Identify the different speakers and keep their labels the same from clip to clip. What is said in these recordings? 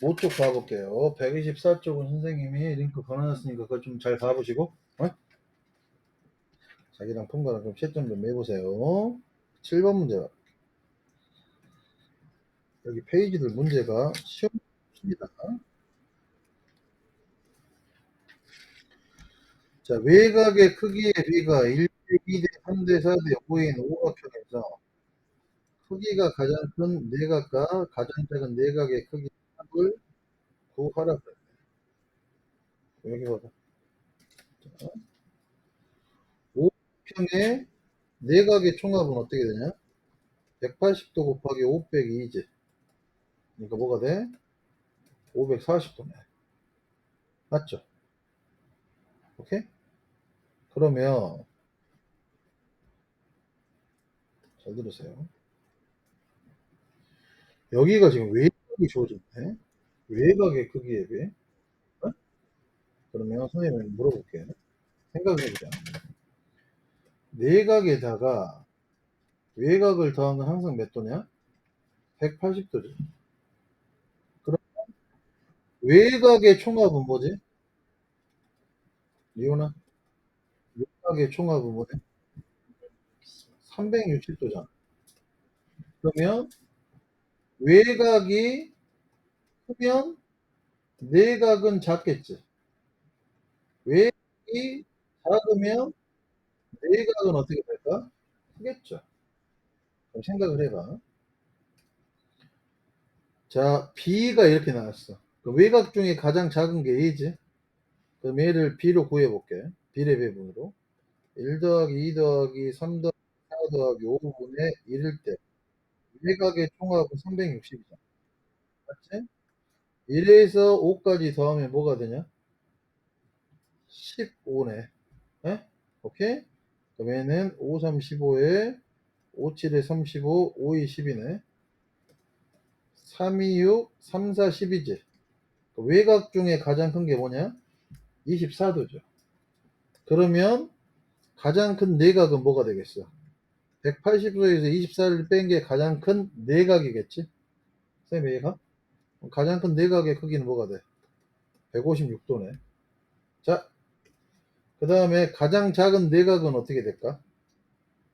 Speaker 1: 5쪽 봐볼게요. 124쪽은 선생님이 링크 걸어놨으니까 그걸 좀잘 봐보시고, 어? 자기랑 통과랑 좀 채점 좀 해보세요. 7번 문제. 여기 페이지들 문제가 시험입니다. 자, 외곽의 크기의 비가 1대 2대 3대 4대 5인 오각형에서 크기가 가장 큰 내각과 가장 작은 내각의 크기 합을 구하라. 여기 봐봐. 5평의 내각의 총합은 어떻게 되냐? 180도 곱하기 5 빼기 2지. 그러니까 뭐가 돼? 540도네. 맞죠? 오케이? 그러면 잘 들으세요. 여기가 지금 외 곽이 주어졌네. 외곽의 크기에 비해. 어? 그러면 선생님이 물어볼게요. 생각을 해보자. 내각에다가 외곽을 더한 건 항상 몇 도냐? 180도지. 그럼 외곽의 총합은 뭐지? 리오나? 외곽의 총합은 뭐지? 360도잖아. 그러면 외곽이 크면 내각은 작겠지. 외곽이 작으면 내각은 어떻게 될까? 크겠죠. 그럼 생각을 해봐. 자, B가 이렇게 나왔어. 그 외곽 중에 가장 작은 게 A지. 그럼 얘를 B로 구해볼게. B의 배분으로. 1 더하기 2 더하기 3 더하기 4 더하기 5분의 1일 때 외곽의 총합은 360이잖아. 맞지? 1에서 5까지 더하면 뭐가 되냐? 15네. 에? 오케이? 그럼 얘는 5, 3, 15에 5, 7에 35, 5, 2, 10이네. 3, 2, 6, 3, 4, 10이지. 외곽 중에 가장 큰 게 뭐냐? 24도죠. 그러면 가장 큰 내각은 뭐가 되겠어? 180도에서 24를 뺀 게 가장 큰 내각이겠지? 쌤 얘가? 가장 큰 내각의 크기는 뭐가 돼? 156도네. 자, 그 다음에 가장 작은 내각은 어떻게 될까?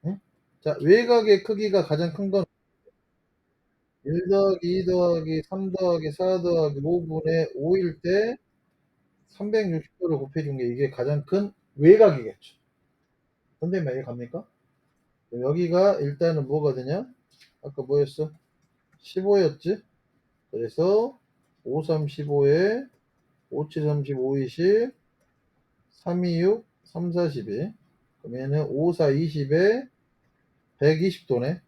Speaker 1: 응? 자, 외곽의 크기가 가장 큰 건 1 더하기 2 더하기 3 더하기 4 더하기 5분의 5일 때 360도를 곱해준 게 이게 가장 큰 외곽이겠죠. 선생님 이해 갑니까? 여기가 일단은 뭐가 되냐? 아까 뭐였어? 15였지? 그래서 5, 3, 15에 5, 7, 35, 20 3, 2, 6, 3, 4, 12 그러면은 5, 4, 20에 120도네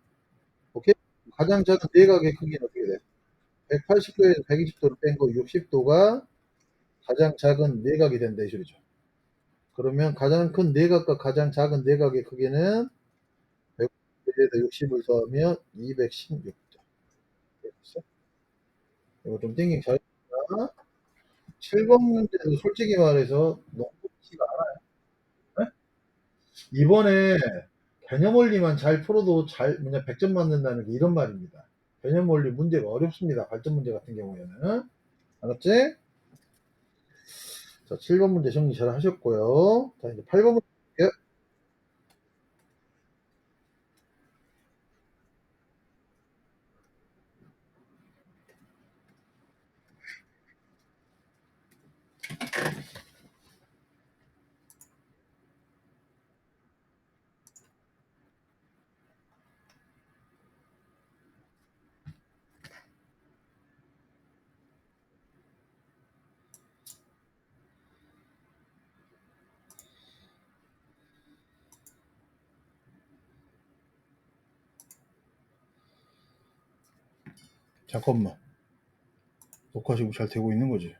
Speaker 1: 오케이? 가장 작은 내각의 크기는 어떻게 돼? 180도에서 120도를 뺀 거 60도가 가장 작은 내각이 된다 이 소리죠 그러면 가장 큰 내각과 가장 작은 내각의 크기는 100에서 60을 더하면 216도 됐어? 이거 좀 띵킹 잘했다 7번 문제도 솔직히 말해서 너무 쉽지가 않아요. 네? 이번에 개념 원리만 잘 풀어도 잘, 뭐냐, 100점 맞는다는 게 이런 말입니다. 개념 원리 문제가 어렵습니다. 발전 문제 같은 경우에는. 알았지? 자, 7번 문제 정리 잘 하셨고요. 자, 이제 8번 문제 볼게요. 잠깐만. 녹화 지금 잘 되고 있는 거지?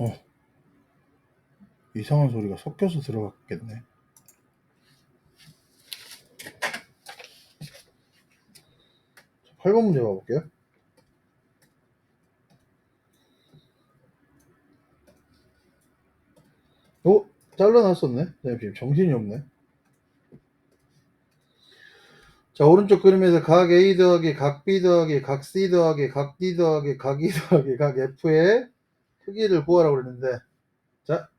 Speaker 1: 어. 이상한 소리가 섞여서 들어갔겠네. 자, 8번 문제 봐볼게요. 어? 잘라놨었네? 네, 지금 정신이 없네. 자, 오른쪽 그림에서 각 A 더하기 각 B 더하기 각 C 더하기 각 D 더하기 각 E 더하기 각 F의 크기를 구하라고 그랬는데, 자,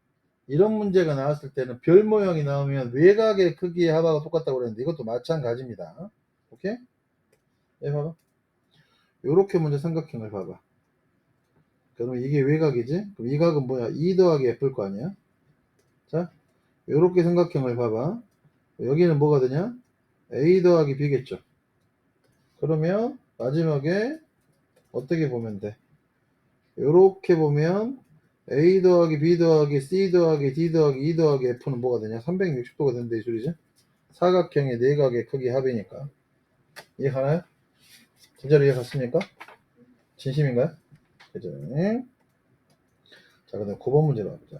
Speaker 1: 이런 문제가 나왔을 때는 별 모양이 나오면 외곽의 크기의 합하고 똑같다고 그랬는데, 이것도 마찬가지입니다. 오케이? 예, 봐봐. 요렇게 먼저 삼각형을 봐봐. 그러면 이게 외곽이지? 그럼 이 각은 뭐야? 2 더하기 F일 거 아니야? 자, 요렇게 삼각형을 봐봐. 여기는 뭐가 되냐? A 더하기 B겠죠. 그러면 마지막에 어떻게 보면 돼? 요렇게 보면 A 더하기 B 더하기 C 더하기 D 더하기 E 더하기 F는 뭐가 되냐? 360도가 된다 이 소리지? 사각형의 내각의 크기 합이니까. 이해가나요? 진짜로 이해갔습니까? 진심인가요? 그죠? 자, 그 다음 9번 문제로 가보자.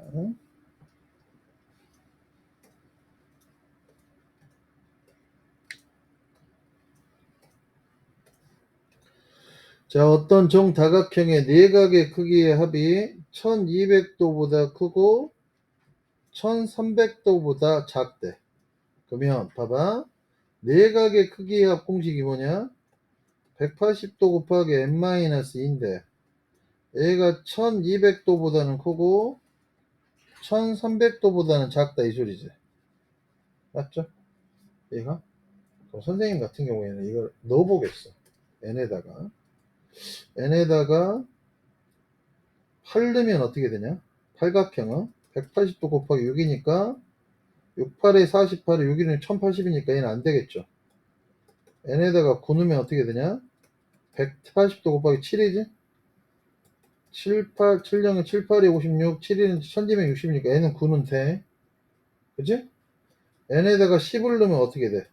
Speaker 1: 자, 어떤 정다각형의 내각의 크기의 합이 1200도보다 크고 1300도보다 작대. 그러면 봐봐. 내각의 크기의 합 공식이 뭐냐? 180도 곱하기 n-2인데 얘가 1200도보다는 크고 1300도보다는 작다 이 소리지. 맞죠? 얘가? 선생님 같은 경우에는 이걸 넣어보겠어. n에다가 n에다가 8 넣으면 어떻게 되냐? 팔각형은 180도 곱하기 6이니까 68에 48에 6이면 1080이니까 얘는 안 되겠죠. n에다가 9 넣으면 어떻게 되냐? 180도 곱하기 7이지? 7, 8, 7, 0은 7, 8이 56, 7은 1260이니까 n은 9는 돼. 그지? n에다가 10을 넣으면 어떻게 돼?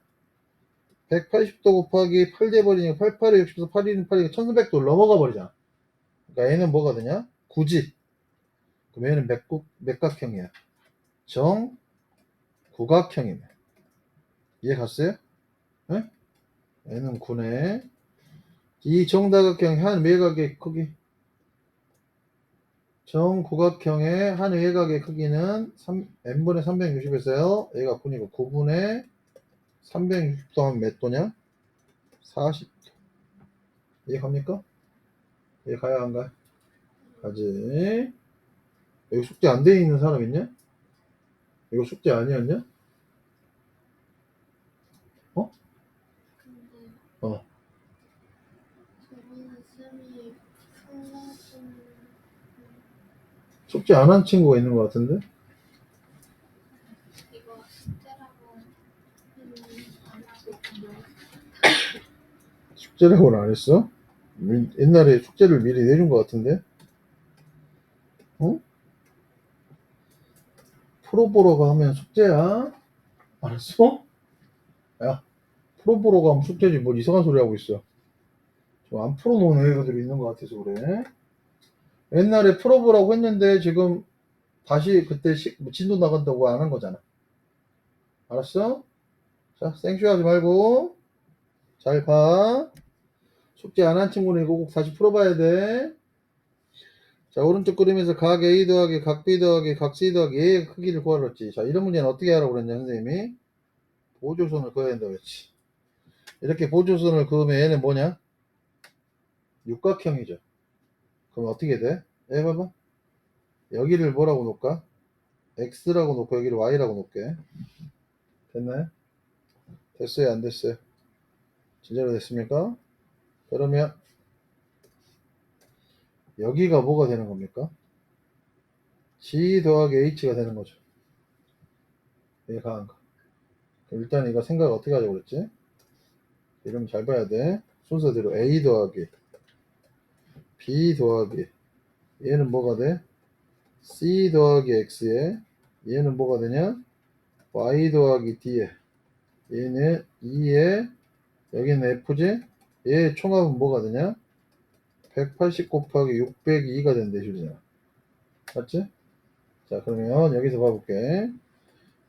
Speaker 1: 180도 곱하기 8 돼버리니까 8, 8에 60에서 8, 1은 8이니까 1300도 넘어가 버리잖아. 그러니까 얘는 뭐가 되냐? 9지. 그럼 얘는 맥국, 맥각형이야. 정, 구각형이네. 이해 갔어요? 네? 얘는 9네. 이 정다각형 한 외곽의 크기. 정구각형의 한 외곽의 크기는 3, n분의 360에서요. 얘가 9이고 9분의 360도 하면 몇 도냐? 40도. 이해 갑니까? 이해 가야 안 가요? 가지. 여기 숙제 안 돼 있는 사람 있냐? 이거 숙제 아니었냐? 어.
Speaker 2: 플러스
Speaker 1: 숙제 안 한 친구가 있는 것 같은데?
Speaker 2: 이거 숙제라고 음, 안 하고 그냥
Speaker 1: 숙제라고는 안 했어? 미- 옛날에 숙제를 미리 내준 것 같은데? 어? 프로보러가 하면 숙제야? 알았어? 야, 프로보러가 하면 숙제지 뭘 이상한 소리 하고 있어. 좀안 풀어놓은 애들이 있는 것 같아서 그래. 옛날에 풀어보라고 했는데 지금 다시 그때 시, 뭐 진도 나간다고 안 한 거잖아. 알았어? 자, 생쇼하지 말고 잘 봐. 숙제 안 한 친구는 이거 꼭 다시 풀어봐야 돼. 자, 오른쪽 그림에서 각 A 더하기 각 B 더하기 각 C 더하기 A의 크기를 구하라 그랬지. 자, 이런 문제는 어떻게 하라고 그랬냐, 선생님이? 보조선을 그어야 된다고 그랬지. 이렇게 보조선을 그으면 얘는 뭐냐? 육각형이죠. 그럼 어떻게 돼? 얘 봐봐. 여기를 뭐라고 놓을까? X라고 놓고 여기를 Y라고 놓을게. 됐나요? 됐어요? 안 됐어요? 진짜로 됐습니까? 그러면 여기가 뭐가 되는 겁니까? G 더하기 H가 되는 거죠. 이게 강한 거. 일단 이거 생각 어떻게 하자고 그랬지? 이름 잘 봐야 돼. 순서대로 A 더하기 B 더하기 얘는 뭐가 돼? C 더하기 X에 얘는 뭐가 되냐? Y 더하기 D에 얘는 2에 여기는 F지? 얘 총합은 뭐가 되냐? 180 곱하기 602가 된대 주잖아. 맞지? 자 그러면 여기서 봐볼게.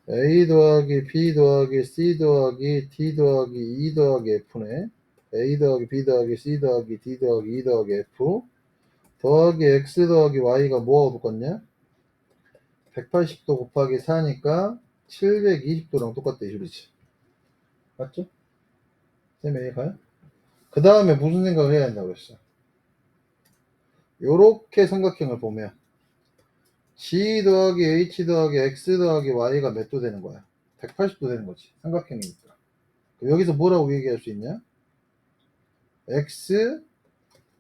Speaker 1: A 더하기 B 더하기 C 더하기 D 더하기 E 더하기 F네. A 더하기 B 더하기 C 더하기 D 더하기 E 더하기 F 더하기 X 더하기 Y가 뭐하고 똑같냐? 180도 곱하기 4니까 720도랑 똑같다 이 소리지. 맞죠? 쌤 이해가요? 그 다음에 무슨 생각을 해야 한다고 그랬어? 요렇게 삼각형을 보면 G 더하기 H 더하기 X 더하기 Y가 몇 도 되는 거야? 180도 되는 거지. 삼각형이니까. 여기서 뭐라고 얘기할 수 있냐? X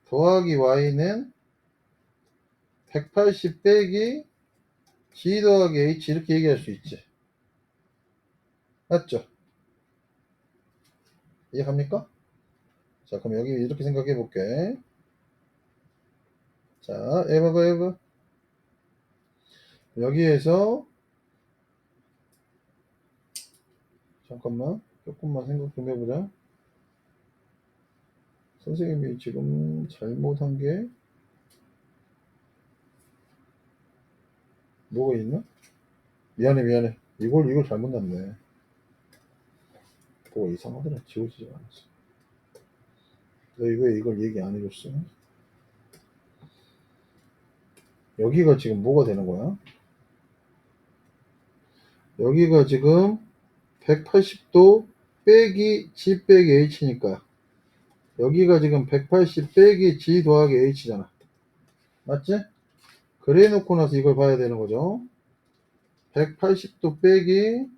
Speaker 1: 더하기 Y는 180 빼기 G 더하기 H 이렇게 얘기할 수 있지. 맞죠? 이해갑니까? 자, 그럼 여기 이렇게 생각해 볼게. 자, 에버가 에버. 여기에서 잠깐만 조금만 생각 좀 해보자. 선생님이 지금 잘못한 게 뭐가 있나? 미안해 미안해. 이걸 이걸 잘못 놨네. 뭐가 이상하더라. 지워지지가 않았어. 너왜 이걸 얘기 안 해줬어? 여기가 지금 뭐가 되는 거야? 여기가 지금 180도 빼기 G 빼기 H니까 여기가 지금 180 빼기 G 더하기 H잖아. 맞지? 그래 놓고 나서 이걸 봐야 되는 거죠. 180도 빼기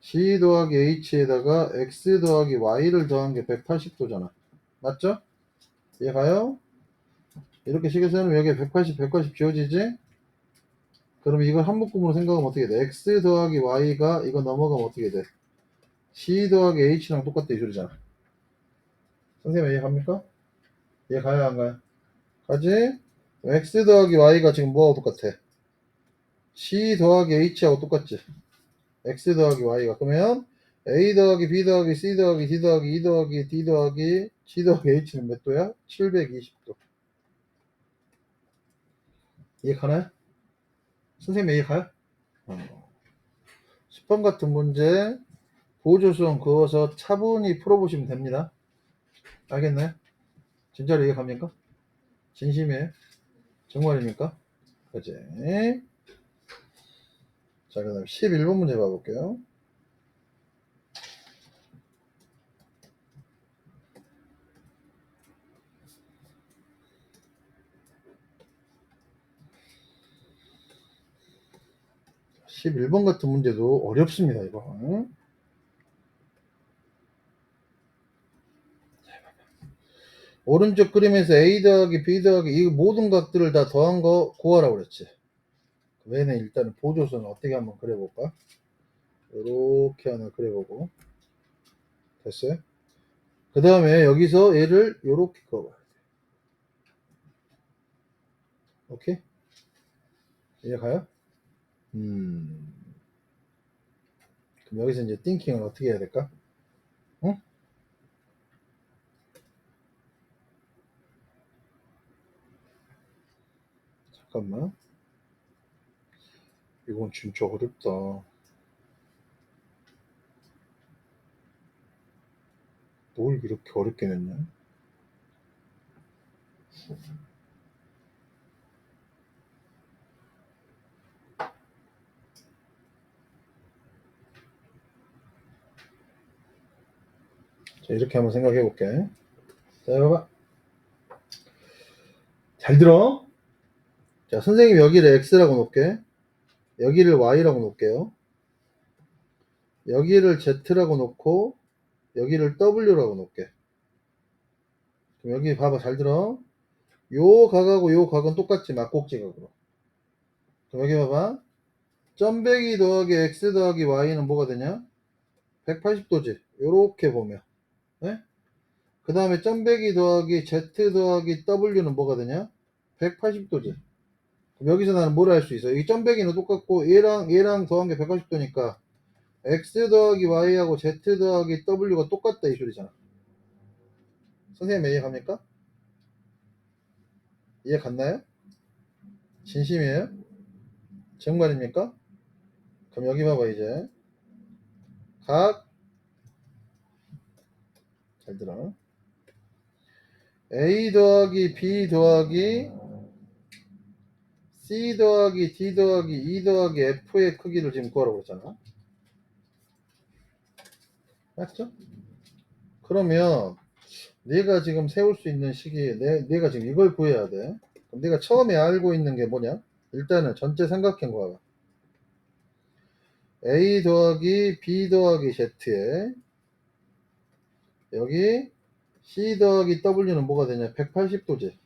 Speaker 1: G 더하기 H에다가 X 더하기 Y를 더한 게 180도잖아. 맞죠? 이해가요? 이렇게 식에서는 여기에 180, 180 지워지지? 그럼 이걸 한 묶음으로 생각하면 어떻게 돼? X 더하기 Y가 이거 넘어가면 어떻게 돼? C 더하기 H랑 똑같다 이 소리잖아. 선생님 이해갑니까? 이해가요 안 가요? 가지? X 더하기 Y가 지금 뭐하고 똑같아? C 더하기 H하고 똑같지? X 더하기 Y가 그러면 A 더하기 B 더하기 C 더하기 D 더하기 E 더하기 D 더하기 G 더하기 H는 몇 도야? 720도. 이해가나요? 선생님 이해가요? 어. 10번 같은 문제 보조수원 그어서 차분히 풀어보시면 됩니다. 알겠나요? 진짜로 이해갑니까? 진심이에요? 정말입니까? 그지? 자, 그 다음 11번 문제 봐볼게요. 십일 번 같은 문제도 어렵습니다, 이거. 응? 오른쪽 그림에서 A 더하기 B 더하기 이 모든 각들을 다 더한 거 구하라고 그랬지. 왜는 일단은 보조선 어떻게 한번 그려볼까? 이렇게 하나 그려보고 됐어요? 그 다음에 여기서 얘를 이렇게 그어봐야 돼. 오케이? 이해가요? 음. 그럼 여기서 이제 띵킹을 어떻게 해야 될까? 응? 잠깐만. 이건 진짜 어렵다. 뭘 이렇게 어렵게 냈냐? 자, 이렇게 한번 생각해 볼게. 자, 봐봐. 잘 들어. 자, 선생님 여기를 X라고 놓을게. 여기를 Y라고 놓을게요. 여기를 Z라고 놓고, 여기를 W라고 놓을게. 그럼 여기 봐봐, 잘 들어. 요 각하고 요 각은 똑같지, 막곡지 각으로. 그럼 여기 봐봐. 점배기 더하기 X 더하기 Y는 뭐가 되냐? 180도지. 요렇게 보면. 네? 그 다음에 점배기 더하기 Z 더하기 W는 뭐가 되냐? 180도지. 그럼 여기서 나는 뭘 할 수 있어? 이 점배기는 똑같고 얘랑 얘랑 더한 게 180도니까 X 더하기 Y하고 Z 더하기 W가 똑같다 이 소리잖아. 선생님 이해 갑니까? 이해 갔나요? 진심이에요? 정말입니까? 그럼 여기 봐봐 이제 각 잘 들어. A 더하기 B 더하기 C 더하기 D 더하기 E 더하기 F의 크기를 지금 구하라고 했잖아. 맞죠? 그러면 내가 지금 세울 수 있는 시기에 내, 내가 지금 이걸 구해야 돼. 그럼 내가 처음에 알고 있는 게 뭐냐? 일단은 전체 삼각형 봐봐. A 더하기 B 더하기 Z에 여기 C 더하기 W는 뭐가 되냐? 180도지.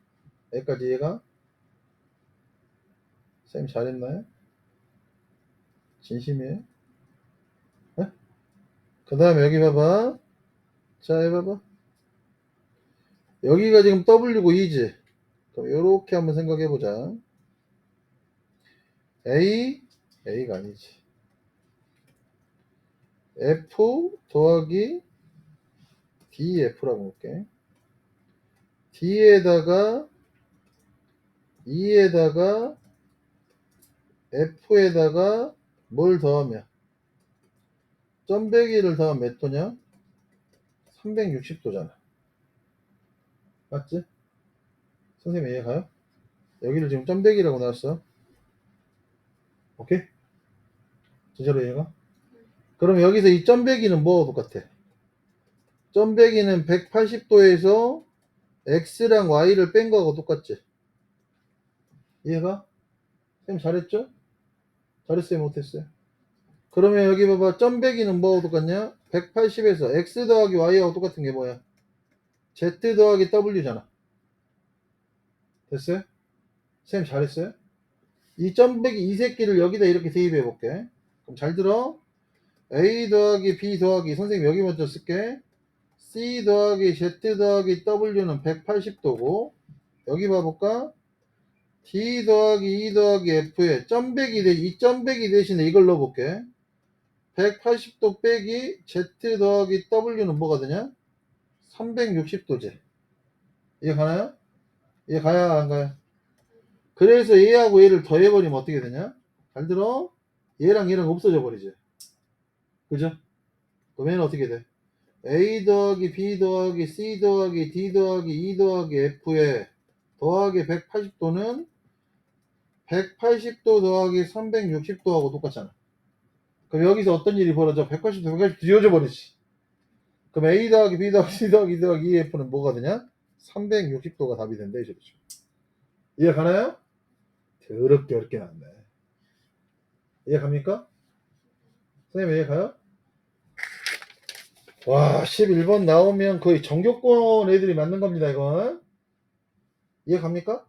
Speaker 1: 여기까지 이해가? 쌤 잘했나요? 진심이에요? 그 다음에 여기 봐봐. 자, 해봐봐. 여기가 지금 W고 2지. 그럼 요렇게 한번 생각해보자. A, A가 아니지. F 더하기 DF라고 볼게. D에다가 E에다가 F에다가 뭘 더하면 점배기를 더하면 몇 도냐? 360도잖아. 맞지? 선생님 이해 가요? 여기를 지금 점배기라고 나왔어. 오케이? 진짜로 이해가? 그럼 여기서 이 점배기는 뭐와 똑같아? 점배기는 180도에서 x랑 y를 뺀 거하고 똑같지? 이해가? 쌤 잘했죠? 잘했어요? 못했어요? 그러면 여기 봐봐 점배기는 뭐하고 똑같냐? 180에서 x 더하기 y하고 똑같은 게 뭐야? z 더하기 w잖아. 됐어요? 쌤 잘했어요? 이 점배기 이 새끼를 여기다 이렇게 대입해 볼게. 그럼 잘 들어. a 더하기 b 더하기 선생님 여기 먼저 쓸게. C 더하기 z 더하기 w는 180도고 여기 봐볼까? d 더하기 e 더하기 f에 점배기 대, 이 점배기 대신에 이걸 넣어볼게. 180도 빼기 z 더하기 w는 뭐가 되냐? 360도지. 이해 가나요? 이해 가야 안 가요? 그래서 얘하고 얘를 더해버리면 어떻게 되냐? 잘 들어? 얘랑 얘랑 없어져 버리지. 그죠? 그럼 얘는 어떻게 돼? A 더하기 B 더하기 C 더하기 D 더하기 E 더하기 F에 더하기 180도는 180도 더하기 360도하고 똑같잖아. 그럼 여기서 어떤 일이 벌어져? 180도, 180도 뒤어져 버리지. 그럼 A 더하기 B 더하기 C 더하기 E 더하기 E F는 뭐가 되냐? 360도가 답이 된다, 이 소리죠. 이해 가나요? 더럽게 어렵게 나왔네. 이해 갑니까? 선생님 이해 가요? 와, 11번 나오면 거의 전교권 애들이 맞는 겁니다, 이건. 이해 갑니까?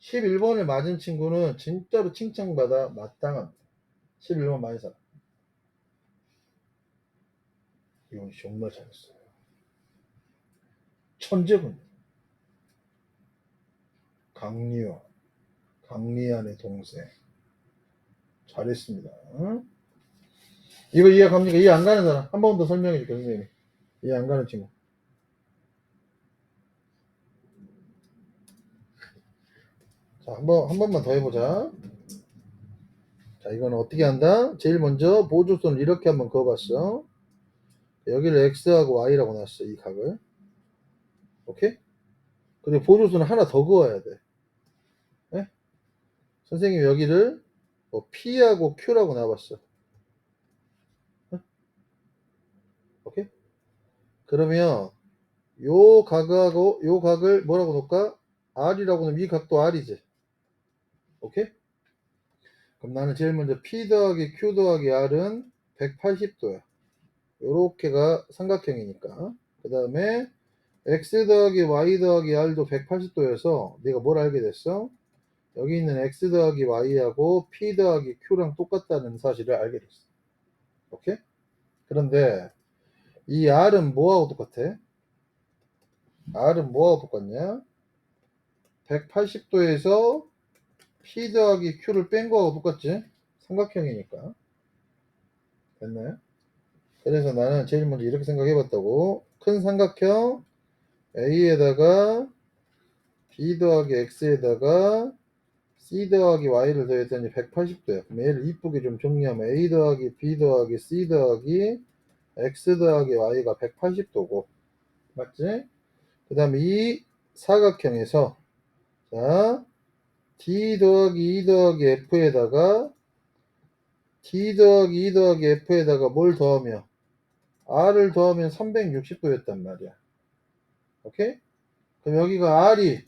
Speaker 1: 11번을 맞은 친구는 진짜로 칭찬받아 마땅합니다. 11번 많이 살아. 이건 정말 잘했어요. 천재군. 강리원. 강리안의 동생. 잘했습니다. 응? 이거 이해 갑니까? 이해 안 가는 사람 한 번 더 설명해 줄게요, 선생님이. 이해 안 가는 친구. 자, 한 번, 한 번만 더 해보자. 자, 이거는 어떻게 한다? 제일 먼저 보조선을 이렇게 한번 그어봤어. 여기를 X하고 Y라고 놨어, 이 각을. 오케이? 그리고 보조선을 하나 더 그어야 돼. 예? 선생님이 여기를 뭐 P하고 Q라고 놔봤어. 오케이? 그러면 요 각하고 요 각을 뭐라고 놓을까? R이라고 놓으면 이 각도 R이지. 오케이? 그럼 나는 제일 먼저 P 더하기 Q 더하기 R은 180도야. 요렇게가 삼각형이니까. 그 다음에 X 더하기 Y 더하기 R도 180도여서 내가 뭘 알게 됐어? 여기 있는 X 더하기 Y하고 P 더하기 Q랑 똑같다는 사실을 알게 됐어. 오케이? 그런데 이 R은 뭐하고 똑같아? R은 뭐하고 똑같냐? 180도에서 P 더하기 Q를 뺀 거하고 똑같지? 삼각형이니까. 됐나요? 그래서 나는 제일 먼저 이렇게 생각해 봤다고. 큰 삼각형 A에다가 B 더하기 X에다가 C 더하기 Y를 더했더니 180도야. 그럼 얘를 이쁘게 좀 정리하면 A 더하기 B 더하기 C 더하기 X 더하기 Y가 180도고. 맞지? 그 다음에 이 사각형에서 자 D 더하기 E 더하기 F에다가 D 더하기 E 더하기 F에다가 뭘 더하며 R을 더하면 360도였단 말이야. 오케이? 그럼 여기가 R이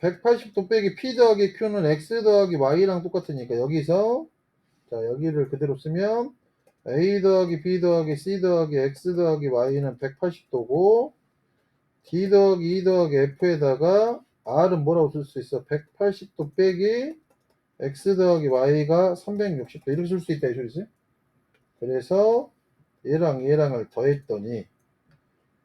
Speaker 1: 180도 빼기 P 더하기 Q는 X 더하기 Y랑 똑같으니까 여기서 자 여기를 그대로 쓰면 A 더하기 B 더하기 C 더하기 X 더하기 Y는 180도고 D 더하기 E 더하기 F에다가 R은 뭐라고 쓸 수 있어? 180도 빼기 X 더하기 Y가 360도 이렇게 쓸 수 있다 이 소리지? 그래서 얘랑 얘랑을 더했더니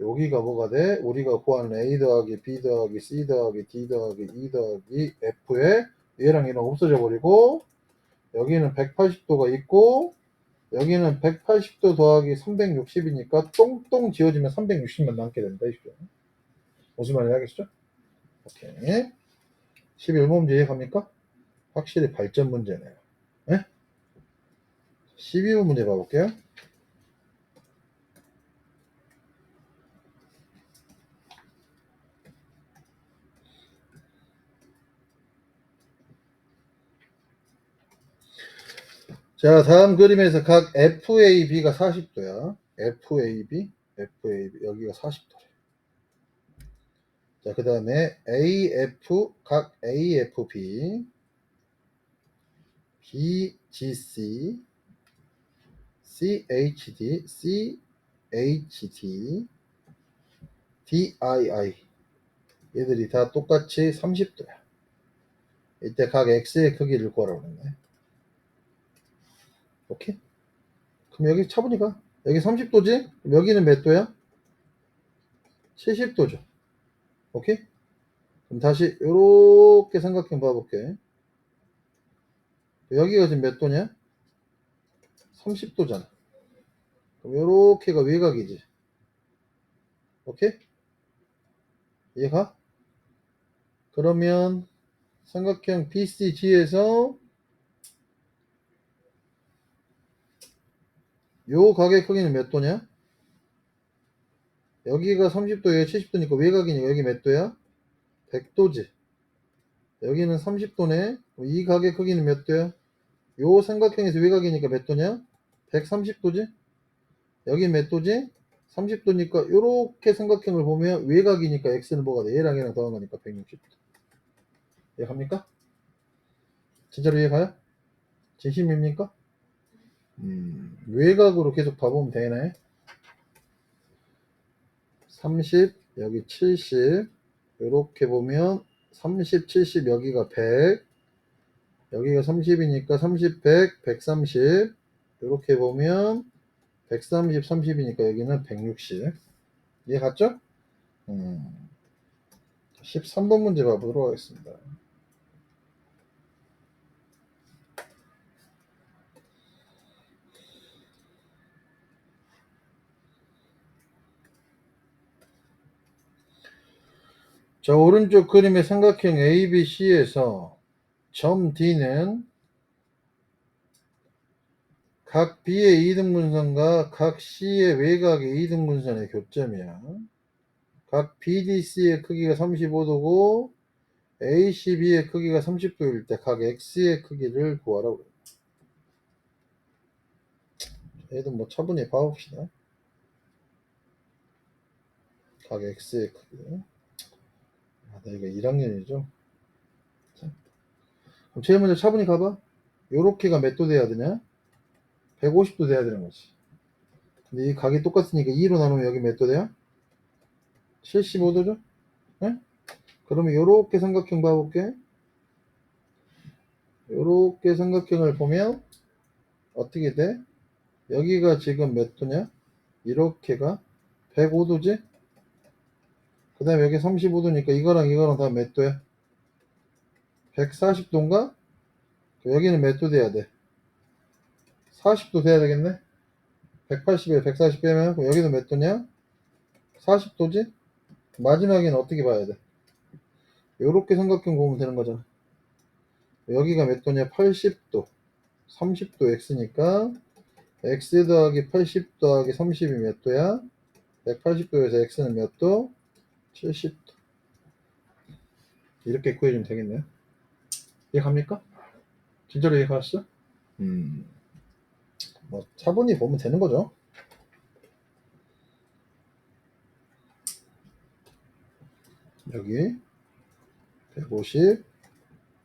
Speaker 1: 여기가 뭐가 돼? 우리가 구하는 A 더하기 B 더하기 C 더하기 D 더하기 E 더하기 F에 얘랑 얘랑 없어져 버리고 여기는 180도가 있고 여기는 180도 더하기 360이니까 똥똥 지워지면 360만 남게 된다 이죠 무슨 말인지 알겠죠? 오케이 11문제 이해갑니까? 확실히 발전 문제네요 네? 12번 문제 봐볼게요 자, 다음 그림에서 각 FAB가 40도야. FAB, FAB, 여기가 40도래. 자, 그 다음에 AF, 각 AFB, BGC, CHD, CHD, DII. 얘들이 다 똑같이 30도야. 이때 각 X의 크기를 구하라고 그랬네. 오케이? 그럼 여기 차분히가 여기 30도지? 그럼 여기는 몇 도야? 70도죠. 오케이? 그럼 다시 이렇게 생각해 봐볼게. 여기가 지금 몇 도냐? 30도잖아. 그럼 요렇게가 외곽이지. 오케이? 이해가? 그러면 삼각형 BCG에서 요 각의 크기는 몇 도냐? 여기가 30도, 여기가 70도니까 외곽이니까 여기 몇 도야? 100도지. 여기는 30도네. 이 각의 크기는 몇 도야? 요 삼각형에서 외곽이니까 몇 도냐? 130도지. 여기 몇 도지? 30도니까 요렇게 삼각형을 보면 외곽이니까 x는 뭐가 돼? 얘랑 얘랑 더한 거니까 160도. 이해갑니까? 진짜로 이해가요? 진심입니까? 음, 외곽으로 계속 봐보면 되네. 30, 여기 70, 이렇게 보면 30, 70, 여기가 100, 여기가 30이니까 30, 100, 130, 이렇게 보면 130, 30이니까 여기는 160. 이해 갔죠? 음, 13번 문제 봐보도록 하겠습니다. 자, 오른쪽 그림의 삼각형 ABC에서 점 D는 각 B의 이등분선과 각 C의 외곽의 이등분선의 교점이야. 각 BDC의 크기가 35도고 ACB의 크기가 30도일 때 각 X의 크기를 구하라고 그래. 얘도 뭐 차분히 봐봅시다. 각 X의 크기. 아, 나 이거 1학년이죠? 자, 그럼 제일 먼저 차분히 가봐. 요렇게가 몇 도 돼야 되냐? 150도 돼야 되는 거지. 근데 이 각이 똑같으니까 2로 나누면 여기 몇 도 돼요? 75도죠? 네? 그러면 요렇게 삼각형 봐볼게. 요렇게 삼각형을 보면 어떻게 돼? 여기가 지금 몇 도냐? 이렇게가 105도지? 그 다음에 여기 35도니까 이거랑 이거랑 다 몇 도야? 140도인가? 여기는 몇 도 돼야 돼? 40도 돼야 되겠네? 180에 140 빼면 여기는 몇 도냐? 40도지? 마지막에는 어떻게 봐야 돼? 요렇게 삼각형 보면 되는 거잖아. 여기가 몇 도냐? 80도. 30도 x니까 x 더하기 80 더하기 30이 몇 도야? 180도에서 x는 몇 도? 70 이렇게 구해주면 되겠네요. 이해갑니까? 진짜로 이해갔어? 음, 뭐 차분히 보면 되는 거죠. 여기 150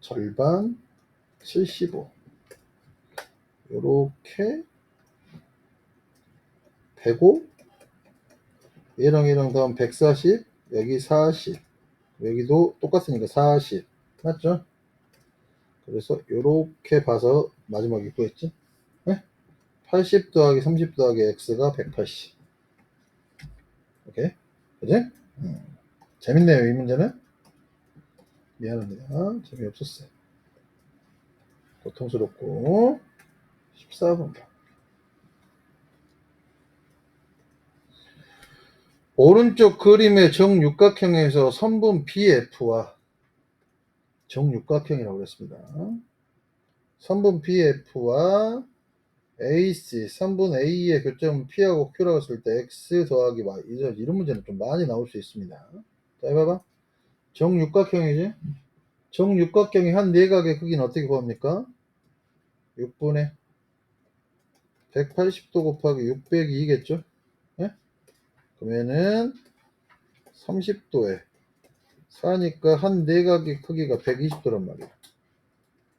Speaker 1: 절반 75 요렇게 105 1랑 1랑 다음 140 여기 40 여기도 똑같으니까 40 맞죠? 그래서 요렇게 봐서 마지막에 구했지? 네? 80 더하기 30 더하기 x가 180 오케이? 그지? 음. 재밌네요 이 문제는 미안합니다 재미없었어요 고통스럽고 14번 봐 오른쪽 그림의 정육각형에서 선분 BF와 정육각형이라고 그랬습니다. 선분 BF와 AC, 선분 A의 교점 P하고 Q라고 했을 때 X 더하기 Y 이런, 문제는 좀 많이 나올 수 있습니다. 자, 해봐봐. 정육각형이지? 정육각형이 한 네각의 크기는 어떻게 구합니까? 6분의 180도 곱하기 602겠죠? 예? 그러면은 30도에 4니까 한 내각의 크기가 120도란 말이야.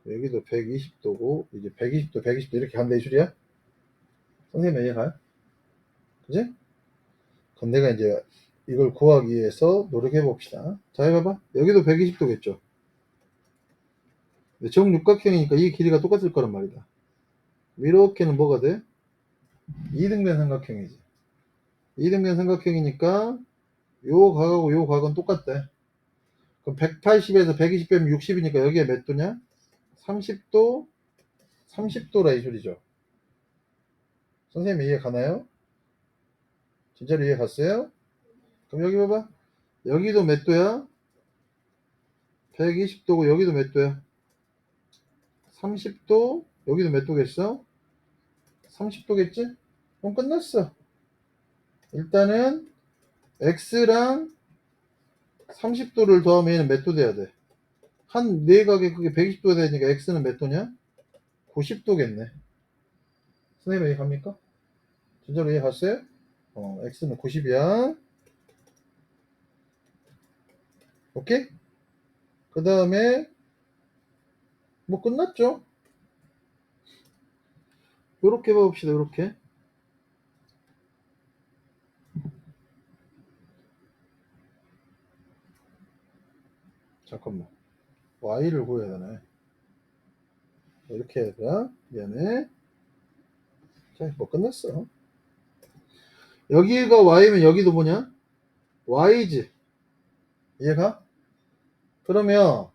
Speaker 1: 여기도 120도고 이제 120도, 120도 이렇게 간다 이 소리야? 선생님 이해 가요? 그지? 그럼 내가 이제 이걸 구하기 위해서 노력해 봅시다. 자 해봐봐. 여기도 120도겠죠? 정육각형이니까 이 길이가 똑같을 거란 말이다. 이렇게는 뭐가 돼? 이등변 삼각형이지. 이등변 삼각형이니까 요 각하고 요 각은 똑같대. 그럼 180에서 120 빼면 60이니까 여기에 몇 도냐? 30도, 30도라 이 소리죠. 선생님 이해 가나요? 진짜로 이해 갔어요? 그럼 여기 봐봐. 여기도 몇 도야? 120도고 여기도 몇 도야? 30도, 여기도 몇 도겠어? 30도겠지? 그럼 끝났어. 일단은 x랑 30도를 더하면 얘는 몇 도 돼야 돼? 한 네각의 그게 120도 되니까 x는 몇 도냐? 90도겠네. 선생님 이해 갑니까? 진짜로 이해 갔어요? 어, x는 90이야. 오케이? 그 다음에 뭐 끝났죠? 요렇게 봐봅시다, 요렇게. 잠깐만. y를 구해야 되네. 이렇게 돼. 미안해. 자, 뭐 끝났어. 여기가 y면 여기도 뭐냐? y지. 이해가? 그러면,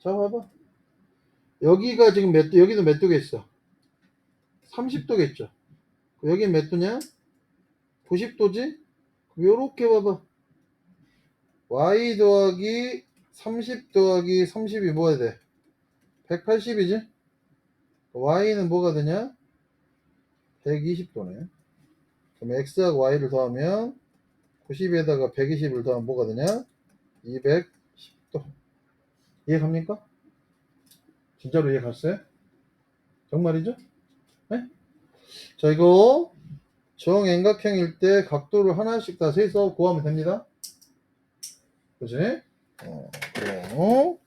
Speaker 1: 자, 봐봐. 여기가 지금 몇 도, 여기도 몇 도겠어? 30도겠죠? 여기 몇 도냐? 90도지? 요렇게 봐봐. y 더하기 30 더하기 30이 뭐야 돼? 180이지? y는 뭐가 되냐? 120도네. 그럼 x하고 y를 더하면 90에다가 120을 더하면 뭐가 되냐? 210도. 이해 갑니까? 진짜로 이해 갔어요? 정말이죠? 네? 자, 이거 정円각형일 때 각도를 하나씩 다 세서 구하면 됩니다. 그지? 어.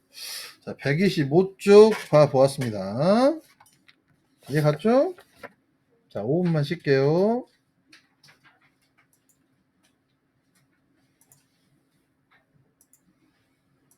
Speaker 1: 자, 125쪽 봐보았습니다. 이해 갔죠? 자, 5분만 쉴게요.